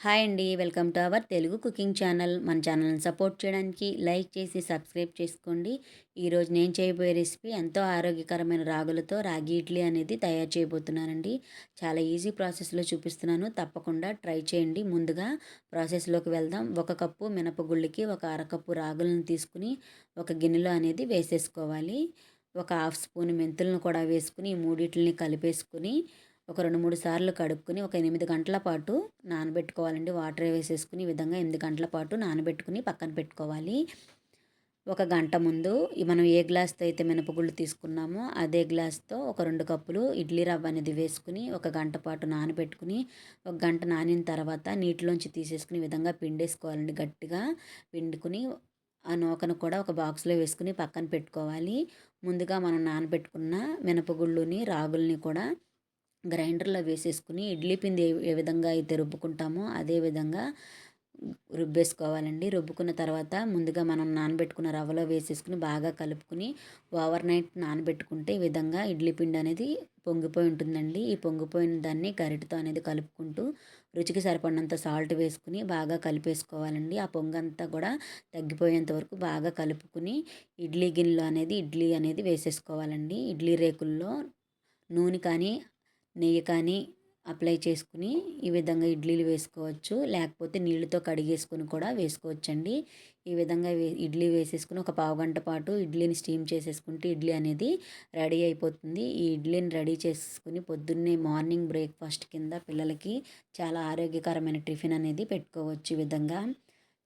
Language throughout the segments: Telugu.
హాయ్ అండి. Welcome to our Telugu cooking channel. మన ఛానల్ని సపోర్ట్ చేయడానికి లైక్ చేసి సబ్స్క్రైబ్ చేసుకోండి. ఈరోజు నేను చేయబోయే రెసిపీ ఎంతో ఆరోగ్యకరమైన రాగులతో రాగి ఇడ్లీ అనేది తయారు చేయబోతున్నానండి. చాలా ఈజీ ప్రాసెస్లో చూపిస్తున్నాను. తప్పకుండా ట్రై చేయండి. ముందుగా ప్రాసెస్లోకి వెళ్దాం. ఒక కప్పు మినపగుళ్ళకి ఒక అరకప్పు రాగులను తీసుకుని ఒక గిన్నెలో అనేది వేసేసుకోవాలి. ఒక హాఫ్ స్పూన్ మెంతులను కూడా వేసుకుని ఈ మూడిట్లని కలిపేసుకుని ఒక రెండు మూడు సార్లు కడుక్కుని ఒక ఎనిమిది గంటల పాటు నానబెట్టుకోవాలండి. వాటర్ వేసేసుకుని ఈ విధంగా ఎనిమిది గంటల పాటు నానబెట్టుకుని పక్కన పెట్టుకోవాలి. ఒక గంట ముందు మనం ఏ గ్లాస్తో అయితే మినపగుళ్ళు తీసుకున్నామో అదే గ్లాస్తో ఒక రెండు కప్పులు ఇడ్లీ రవ్వ అనేది వేసుకుని ఒక గంట పాటు నానబెట్టుకుని ఒక గంట నానిన తర్వాత నీటిలోంచి తీసేసుకుని విధంగా పిండేసుకోవాలండి గట్టిగా. పిండుకుని ఆ నూకను కూడా ఒక బాక్స్లో వేసుకుని పక్కన పెట్టుకోవాలి. ముందుగా మనం నానబెట్టుకున్న మినపగుళ్ళుని రాగుల్ని కూడా గ్రైండర్లో వేసేసుకుని ఇడ్లీ పిండి ఏ విధంగా అయితే రుబ్బుకుంటామో అదే విధంగా రుబ్బేసుకోవాలండి. రుబ్బుకున్న తర్వాత ముందుగా మనం నానబెట్టుకున్న రవ్వలో వేసేసుకుని బాగా కలుపుకుని ఓవర్ నైట్ నానబెట్టుకుంటే ఈ విధంగా ఇడ్లీ పిండి అనేది పొంగిపోయి ఉంటుందండి. ఈ పొంగిపోయిన దాన్ని గరిటతో అనేది కలుపుకుంటూ రుచికి సరిపడినంత సాల్ట్ వేసుకుని బాగా కలిపేసుకోవాలండి. ఆ పొంగంతా కూడా తగ్గిపోయేంత వరకు బాగా కలుపుకుని ఇడ్లీ గిన్నెలో అనేది ఇడ్లీ అనేది వేసేసుకోవాలండి. ఇడ్లీ రేకుల్లో నూనె కానీ నెయ్యి కానీ అప్లై చేసుకుని ఈ విధంగా ఇడ్లీలు వేసుకోవచ్చు. లేకపోతే నీళ్ళతో కడిగేసుకుని కూడా వేసుకోవచ్చండి. ఈ విధంగా ఇడ్లీ వేసేసుకుని ఒక పావు గంట పాటు ఇడ్లీని స్టీమ్ చేసేసుకుంటే ఇడ్లీ అనేది రెడీ అయిపోతుంది. ఈ ఇడ్లీని రెడీ చేసుకుని పొద్దున్నే మార్నింగ్ బ్రేక్ఫాస్ట్ కింద పిల్లలకి చాలా ఆరోగ్యకరమైన టిఫిన్ అనేది పెట్టుకోవచ్చు ఈ విధంగా.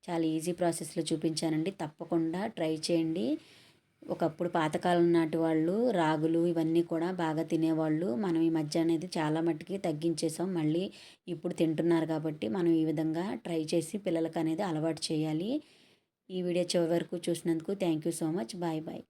చాలా ఈజీ ప్రాసెస్లో చూపించానండి. తప్పకుండా ట్రై చేయండి. ఒకప్పుడు పాతకాలం నాటి వాళ్ళు రాగులు ఇవన్నీ కూడా బాగా తినేవాళ్ళు. మనం ఈ మధ్య అనేది చాలా మట్టుకి తగ్గించేసాం. మళ్ళీ ఇప్పుడు తింటున్నారు కాబట్టి మనం ఈ విధంగా ట్రై చేసి పిల్లలకు అనేది అలవాటు చేయాలి. ఈ వీడియో చివరి వరకు చూసినందుకు thank you so much. Bye bye.